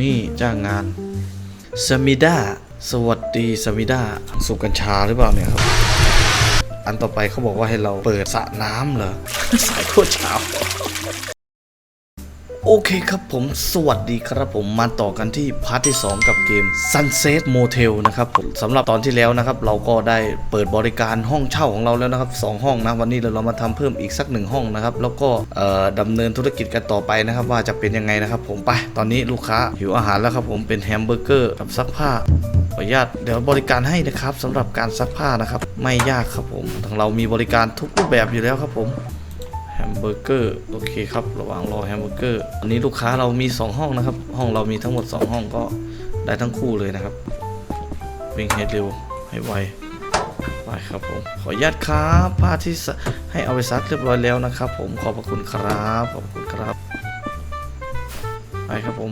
นี่จ้างงานสมิดาสวัสดีสมิดาสูบกัญชาหรือเปล่าเนี่ยครับ อันต่อไปเขาบอกว่าให้เราเปิดสระน้ำเหรอ สายโคตรเช้า โอเคครับผมสวัสดีครับผมมาต่อกันที่พาร์ทที่ 2 กับเกม Sunset Motel นะครับผมสำหรับตอนที่แล้วนะครับ เราก็ได้เปิดบริการห้องเช่าของเราแล้วนะครับ 2 ห้องนะวันนี้เราเรามาทำเพิ่มอีกสักหนึ่งห้องนะครับ แล้วก็เอ่อดำเนินธุรกิจกันต่อไปนะครับ ว่าจะเป็นยังไงนะครับ ผมไปตอนนี้ลูกค้าหิวอาหารแล้วครับผมเป็นแฮมเบอร์เกอร์กับซักผ้าขออนุญาตเดี๋ยวบริการให้นะครับสำหรับการซักผ้านะครับ ไม่ยากครับผมทางเรามีบริการทุกรูปแบบอยู่แล้วครับผม แฮมเบอร์เกอร์โอเคครับระหว่างรอแฮมเบอร์เกอร์อันนี้ลูกค้าเรามี 2 ห้องนะครับ ห้องเรามีทั้งหมด 2 ห้องก็ได้ทั้งคู่เลยนะครับ วิ่งให้เร็วให้ไวไปครับผมขออนุญาตครับผ้าที่ให้เอาไปซักเรียบร้อยแล้วนะครับ ผมขอบพระคุณครับขอบคุณครับไปครับผม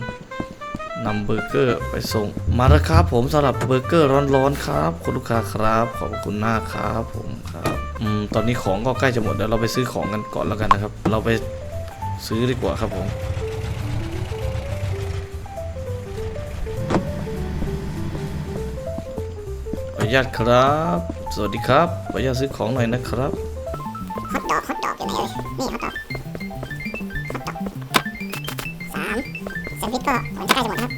นำเบอร์เกอร์ไปส่งมาแล้วครับผมสำหรับเบอร์เกอร์ร้อนๆครับ คุณลูกค้าครับ ขอบคุณมากครับผม อืมตอนนี้ของก็ใกล้จะหมดเดี๋ยวเราไปซื้อของกันก่อนแล้วกันนะครับ เราไปซื้อดีกว่าครับผมขออนุญาตครับ สวัสดีครับขออนุญาตซื้อของหน่อยนะครับฮอตดอกฮอตดอกอยู่ไหนเอ่ยนี่ฮอตดอกฮอตดอกสามแซนด์วิชก็เหมือนจะใกล้จะหมดครับ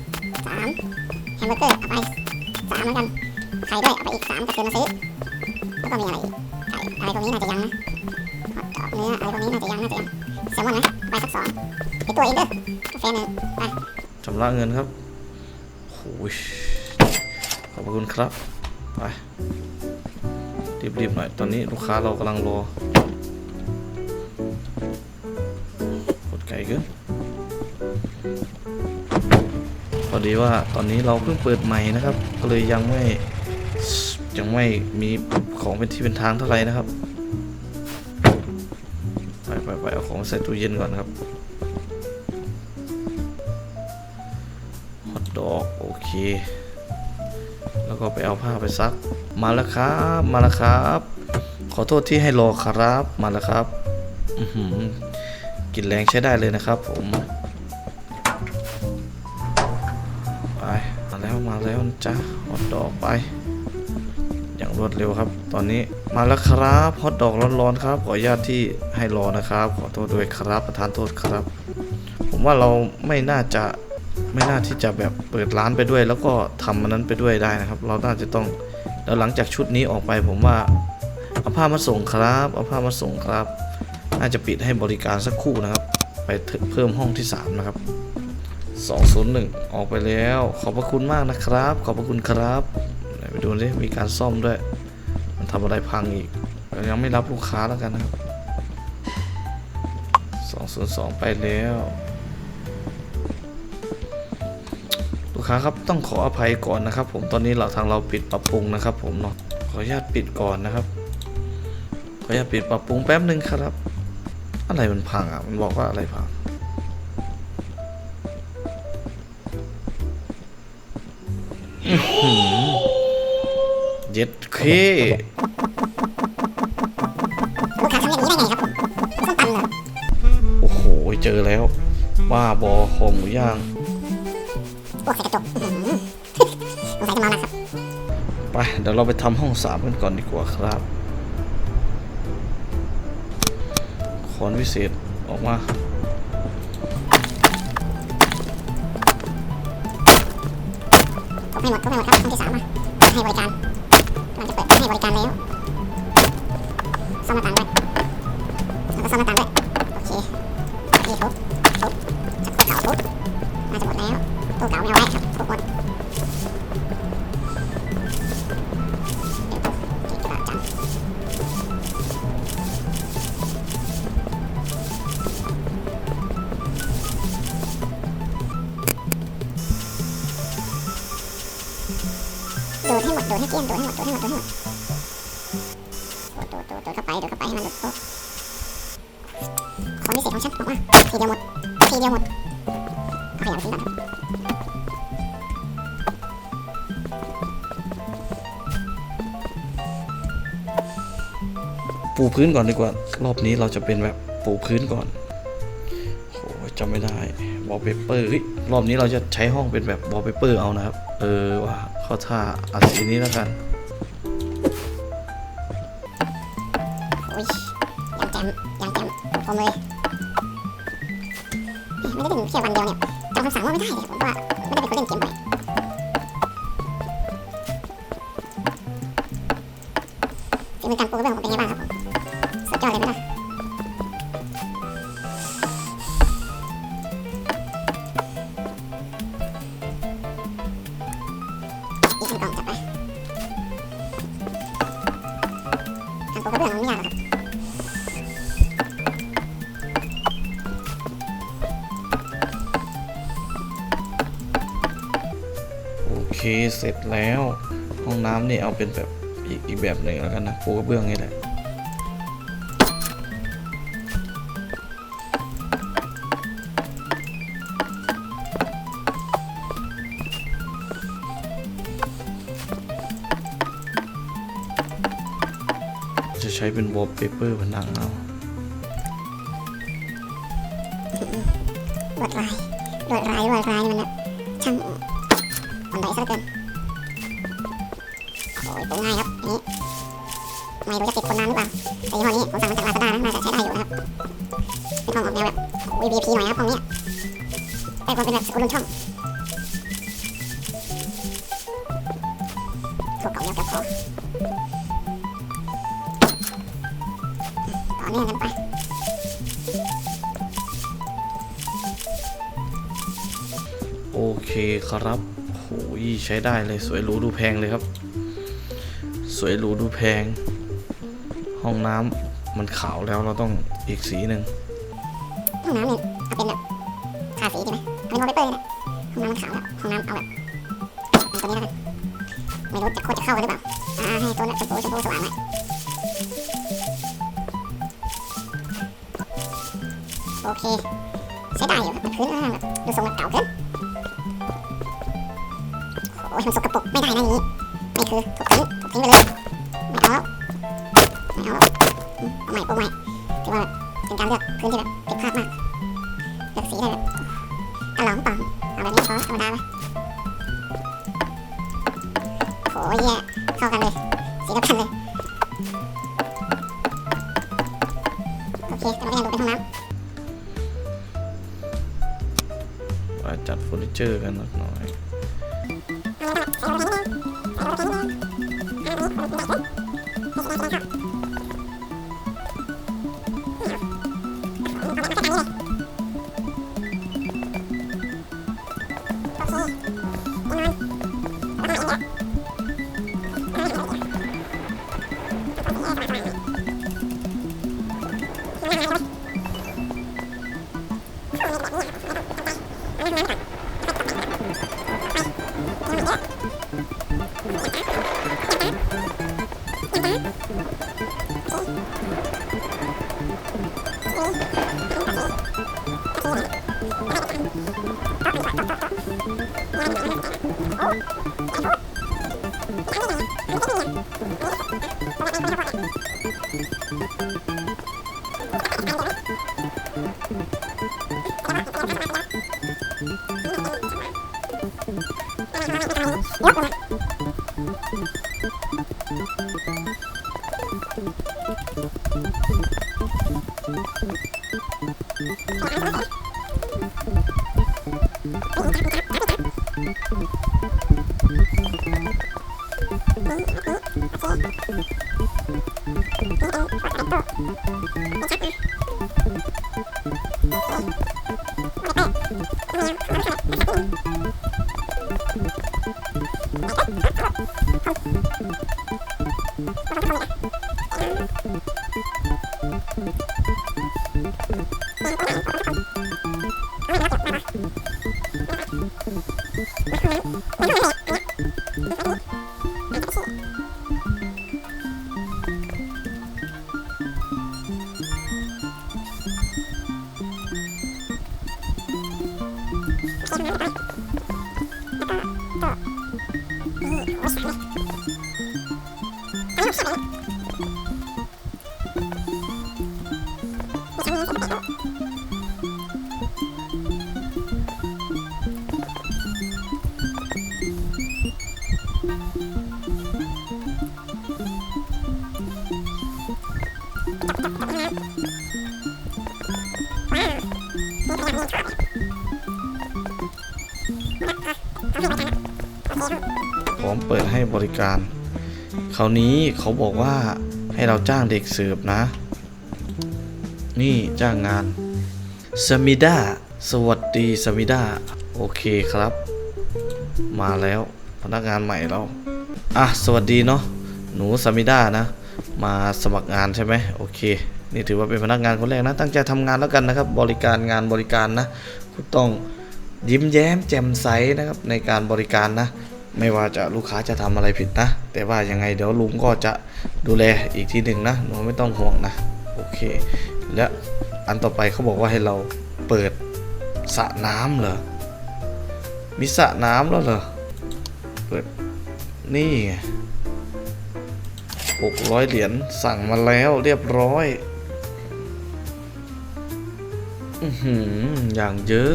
สามแฮมเบอร์เกอร์เอาไปสามเหมือนกันไข่ด้วยเอาไปอีกสามกระเทียมมาซื้อแล้วก็มีอะไรอีก อะไรตรงนี้น่าจะยังนะฮอตดอกเนื้ออะไรตรงนี้น่าจะยังน่าจะยังแซลมอนนะเอาไปสักสองไปตัวเองเด้อกาแฟหนึ่งไปชำระเงินครับโอ้ยขอบคุณครับไปรีบๆหน่อยตอนนี้ลูกค้าเรากำลังรอกดไก่กินพอดีว่าตอนนี้เราเพิ่งเปิดใหม่นะครับ ก็เลยยังไม่ ยังไม่มีของเป็นที่เป็นทางเท่าไหร่นะครับ ไปไปไปเอาของใส่ตู้เย็นก่อนครับฮอตดอกโอเค แล้วก็ไปเอาผ้าไปซัก มาแล้วครับ มาแล้วครับ ขอโทษที่ให้รอครับ มาแล้วครับกินแรงใช้ได้เลยนะครับผมไปมาแล้วมาแล้วจ้ะฮอตดอกไป อย่างรวดเร็วครับ ตอนนี้มาแล้วครับฮอตดอกร้อนๆครับ ขออนุญาตที่ให้รอนะครับ ขอโทษด้วยครับประทานโทษครับ ผมว่าเราไม่น่าจะไม่น่าที่จะแบบเปิดร้านไปด้วย แล้วก็ทำมันนั้นไปด้วยได้นะครับ เราน่าจะต้องแล้วหลังจากชุดนี้ออกไปผมว่าเอาผ้ามาส่งครับเอาผ้ามาส่งครับ น่าจะปิดให้บริการสักครู่นะครับ ไปเพิ่มห้องที่ 3 นะครับ 201 ออกไปแล้ว ขอบพระคุณมากนะครับ ขอบพระคุณครับ ไปดูดิมีการซ่อมด้วย มันทำอะไรพังอีกยังไม่รับลูกค้าแล้วกันนะครับ202 ไปแล้ว ลูกค้าครับต้องขออภัยก่อนนะครับ ผมตอนนี้เราทางเราปิดปรับปรุงนะครับ ผมเนาะขออนุญาตปิดก่อนนะครับ ขออนุญาตปิดปรับปรุงแป๊บหนึ่งครับ อะไรมันพังอะมันบอกว่าอะไรพังอื ย็ดเคลูกค้าทำอย่างนี้ได้ไงครับส้มตำเหรอโอ้โห เจอแล้ว บ้าบอคอหมูย่างพวกใส่กระจกอื้อหือสงสัยจะเมาหนักครับไปเดี๋ยวเราไปทำห้องสามกันก่อนดีกว่าครับขอนวิเศษออกมา ซ่อมหน้าต่างด้ เดียวหมดทีเดียวหมดเอาขยะไปทิ้งก่อนครับปูพื้นก่อนดีกว่า รอบนี้เราจะเป็นแบบปูพื้นก่อนโอ้ยจำไม่ได้วอลเปเปอร์เฮ้ยรอบนี้เราจะใช้ห้องเป็นแบบวอลเปเปอร์เอานะครับ เออว่าเข้าท่าเอาสีนี้แล้วกันโอ้ยยังแจมยังแจมผมเลย ไม่ได้เลยผมว่าไม่ได้เป็นคนเล่นเกมบ่อยฝีมือการปูกระเบื้องผมเป็นไงบ้างครับผมสุดยอดเลยไหมล่ะ เสร็จแล้ว ห้องน้ำนี่เอาเป็นแบบอีกอีกแบบหนึ่งแล้วกันนะปูกระเบื้องนี่แหละจะใช้เป็นวอลเปเปอร์ผนังเอาลวดลายลวดลายลวดลายมันแบบช่างอ่อนไหวซะเหลือเกิน สูง่ายครับอันนี้ไม่รู้จะติดคนนานหรือเปล่าแต่ยี่ห้อนี้ผมสั่งมาจากลาซาด้านะน่าจะใช้ได้อยู่นะครับเป็นห้องออกแนวแบบ VVP หน่อยครับห้องนี้แต่ควรเป็นแบบสกุลช่องถูกกล่องเดียวเกือบพอต่อเนื่องกันไปโอเคครับโหยใช้ได้เลยสวยหรูดูแพงเลยครับ สวยหรูดูแพง ห้องน้ำมันขาวแล้วเราต้องอีกสีหนึ่งห้องน้ำเนี่ยเอาเป็นแบบทาสีดีไหมเอาเป็นวอลเปเปอร์นะห้องน้ำมันขาวแล้วห้องน้ำเอาแบบตัวนี้แล้วกันไม่รู้จะโคตรจะเข้ากันหรือเปล่าอ่าให้ตัวนั้นชมพูชมพูสว่างหน่อยโอเคใช้ได้อยู่มันพื้นแบบดูทรงมันเก่าเกินโอ้ยมันสกปรกไม่ได้นะนี้ไม่คือถูกทิ้ง ทิ้งไปเลย ไม่เอาแล้วไม่เอาแล้วเอาใหม่ปรุงใหม่ถือว่าเป็นการเลือกพื้นที่แบบผิดพลาดมากเลือกสีได้แบบตลองต่อเอาแบบนี้พอธรรมดาไปโหเหี้ยเข้ากันเลยสีเดียวกันเลยโอเคต่มันก็ยังดูเป็นห้องน้ำมาจัดเฟอร์นิเจอร์กันหน่อย Thank you. Mm-hmm. ให้บริการ คราวนี้เขาบอกว่าให้เราจ้างเด็กเสิร์ฟนะ นี่จ้างงานสมิดาสวัสดีสมิดาโอเคครับ มาแล้วพนักงานใหม่เราอะสวัสดีเนาะหนูสมิดานะ มาสมัครงานใช่ไหมโอเค นี่ถือว่าเป็นพนักงานคนแรกนะ ตั้งใจทำงานแล้วกันนะครับ บริการงานบริการนะคุณต้องยิ้มแย้มแจ่มใสนะครับในการบริการนะ ไม่ว่าจะลูกค้าจะทำอะไรผิดนะ แต่ว่ายังไงเดี๋ยวลุงก็จะดูแลอีกทีหนึ่งนะหนูไม่ต้องห่วงนะ โอเค และอันต่อไปเขาบอกว่าให้เราเปิดสระน้ำเหรอ มีสระน้ำแล้วเหรอ เปิด นี่หกร้อยเหรียญสั่งมาแล้วเรียบร้อย อือหืออย่างเยอะ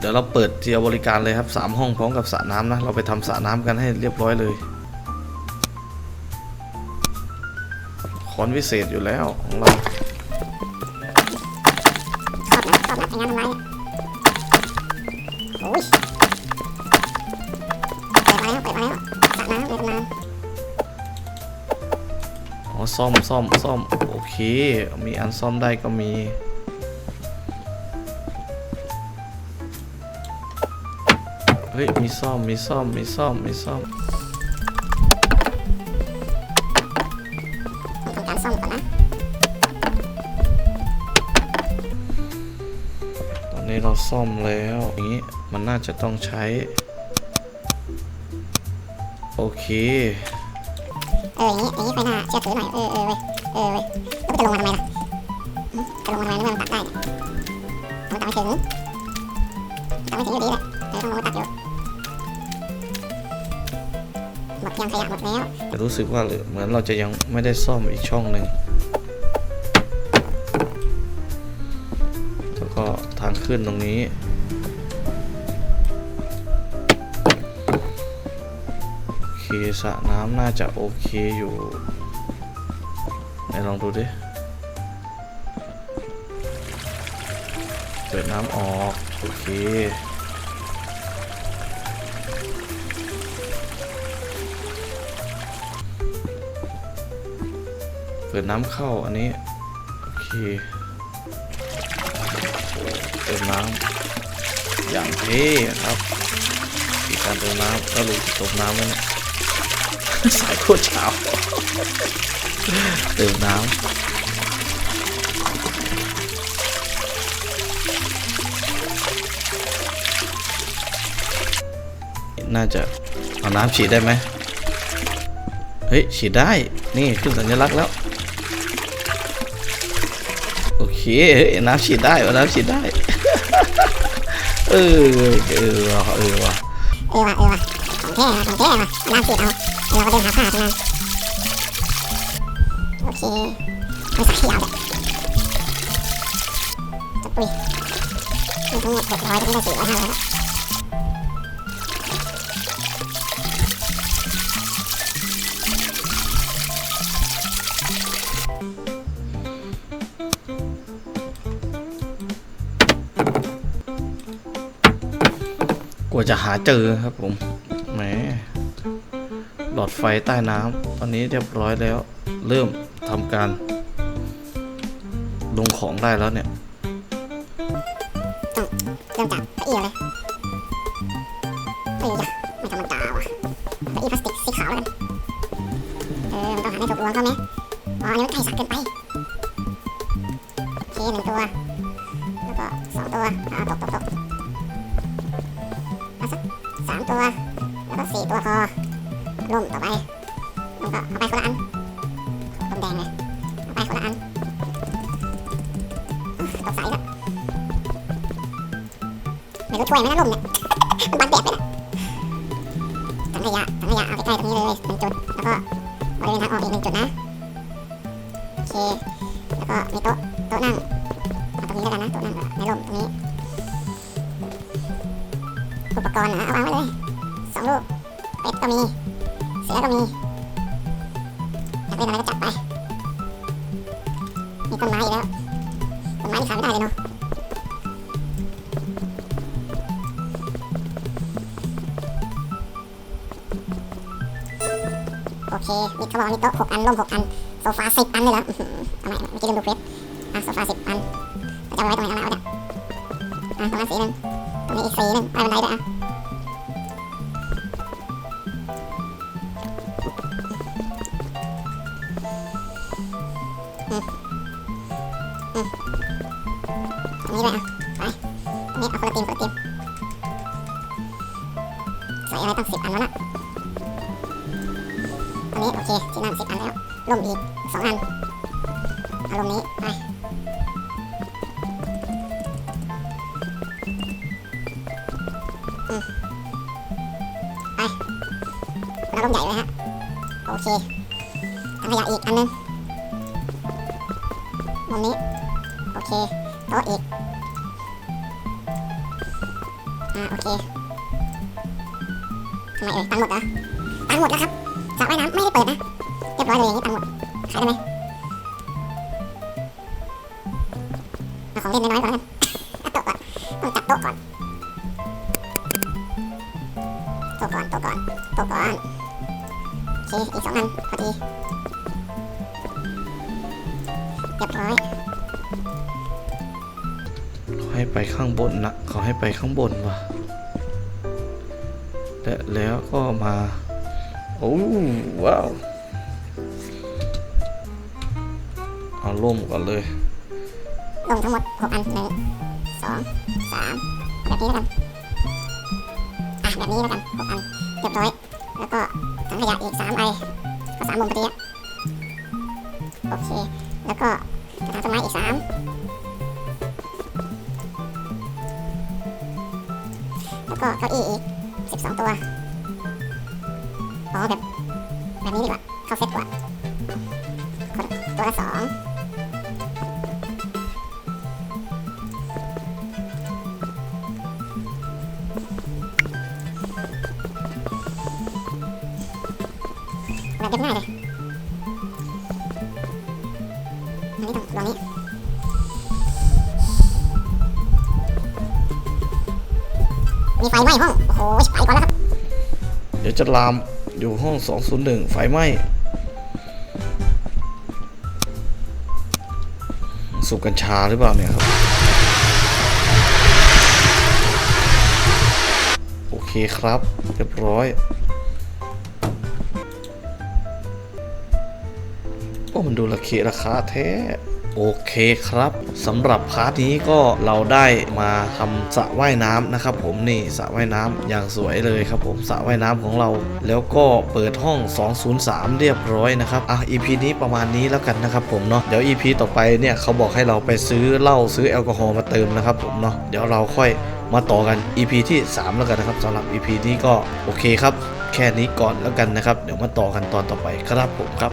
เดี๋ยวเราเปิดเทียบริการเลยครับสามห้องพร้อมกับสระน้ำนะ เราไปทำสระน้ำกันให้เรียบร้อยเลยคอนวิเศษอยู่แล้วของเราชอบนะชอบนะไอ้งานทำไรโอ้ยเปิดมาแล้วเปิดมาแล้วสระน้ำเปิดมาอ๋อซ่อมซ่อมซ่อมโอเค มีอันซ่อมได้ก็มี ฮ้ยมีซ่อมมีซ่อมมีซ่อมมีซ่อมทำการซ่อมก่อนนะ ตอนนี้เราซ่อมแล้วอย่างนี้มันน่าจะต้องใช้ โอเค เอออย่างนี้อย่างนี้ไปหน้าเชื่อถือหน่อยเออเออเว้ยเออเว้ยแล้วมันจะลงมาทำไมล่ะหึจะลงมาทำไมเมื่อมันตัดได้เนี่ยมันตัดไม่ถึงตัดไม่ถึงอยู่ดีแหละ หมดยังขยะหมดแล้ว แต่รู้สึกว่าเหมือนเราจะยังไม่ได้ซ่อมอีกช่องหนึ่งแล้วก็ทางขึ้นตรงนี้โอเคสระน้ำน่าจะโอเคอยู่ไหนลองดูดิเปิดน้ำออก โอเค เปิดน้ำเข้าอันนี้ โอเค เติมน้ำอย่างเท่ครับมีการเติมน้ำแล้วลูกตกน้ำไว้เนี่ยสายโคตรเช้าเติมน้ำน่าจะเอาน้ำฉีดได้ไหม เฮ้ย ฉีดได้ นี่ขึ้นสัญลักษณ์แล้ว น้ำฉีดได้วะน้ำฉีดได้ เออเออว่ะเออว่ะเออว่ะเออว่ะของแท้ว่ะของแท้ว่ะน้ำฉีดเอาเราก็เดินหาผ้าทำงานโอเคเอาสักขยาวเลยจะปุ๋ยมีทั้งหมดหกร้อยจะไม่ได้สี่ร้อยห้าร้อยแล้ว ว่าจะหาเจอครับผมแหมหลอดไฟใต้น้ำตอนนี้เรียบร้อยแล้ว เริ่มทำการ ลงของได้แล้วเนี่ย กใสแล้วไม่รู้ช่วยไหมนะลมเนี่ยมันบังแดดไปนะถังขยะถังขยะเอาใกล้ๆตรงนี้เลยหนึ่งจุดแล้วก็บริเวณทางออกอีกหนึ่งจุดนะโอเคแล้วก็มีโต๊ะโต๊ะนั่งเอาตรงนี้แล้วกันนะโต๊ะนั่งในร่มตรงนี้อุปกรณ์นะเอาวางไว้เลยสองลูกเป็ดก็มีเสือก็มีอยากเล่นอะไรก็จัดไปมีต้นไม้อีกแล้ว โอเคมีเขาบอกมีโต๊ะหกอันร่มหกอัน โซฟาสิบอันเลยเหรออื้อหือเอาใหม่เมื่อกี้ลืมดูเควสอะโซฟาสิบอันจะเอาไว้ตรงไหนกันแล้วเนี่ยอะตรงนั้นสีหนึ่งตรงนี้อีกสีหนึ่งไปบันไดด้วยอะ ตรงนี้โอเคที่นั่งสิบอันแล้วร่มอีกสองอันเอาร่มนี้ไปแล้วร่มใหญ่เลยฮะ โอเคถังขยะอีกอันนึงมุมนี้ โอเคโต๊ะอีก อ่า โอเคทำไมเอ่ยตังหมดเหรอตังหมดแล้วครับ สระว่ายน้ำไม่ได้เปิดนะเรียบร้อยเลยอย่างนี้ตังหมดขายได้ไหมเอาของเล่นน้อยๆก่อนแล้วกันโต๊ะก่อนต้องจับโต๊ะก่อนโต๊ะก่อนโต๊ะก่อนโต๊ะก่อนโอเคอีกสองอันพอดีเรียบร้อยเขาให้ไปข้างบนนะเขาให้ไปข้างบนว่ะและแล้วก็มา โอ้ว้าวเอาล่มก่อนเลยลงทั้งหมดหกอันหนึ่งสองสามแบบนี้แล้วกัน อะแบบนี้แล้วกันหกอันเรียบร้อย แล้วก็ถังขยะอีกสามไอก็สามมุมพอดีอะโอเค แล้วก็กระถางต้นไม้อีกสามแล้วก็เก้าอี้อีกสิบสองตัว อแบบแบบนี้ดีกว่า เข้าเซ็ตกว่าคนตัวละสองแบบเรียบง่ายเลยอันนี้ต้องลองนี้มีไฟไหม้ห้อง โอ้โหไปก่อนแล้วครับ เดี๋ยวจะลาม อยู่ห้อง 201 ไฟไหม้สูบกัญชาหรือเปล่าเนี่ยครับ โอเคครับ เรียบร้อยโอ้มันดูราคราคาแท้ โอเคครับสำหรับพาร์ทนี้ก็เราได้มาทำสระว่ายน้ำนะครับ ผมนี่สระว่ายน้ำอย่างสวยเลยครับ ผมสระว่ายน้ำของเรา แล้วก็เปิดห้อง 203 เรียบร้อยนะครับอะ EP นี้ประมาณนี้แล้วกันนะครับ ผมเนาะเดี๋ยว EP ต่อไปเนี่ยเขาบอกให้เราไปซื้อเหล้าซื้อแอลกอฮอล์มาเติมนะครับ ผมเนาะเดี๋ยวเราค่อยมาต่อกัน EP ที่ 3 แล้วกันนะครับสำหรับ EP นี้ก็โอเคครับ แค่นี้ก่อนแล้วกันนะครับ เดี๋ยวมาต่อกันตอนต่อไปครับผมครับ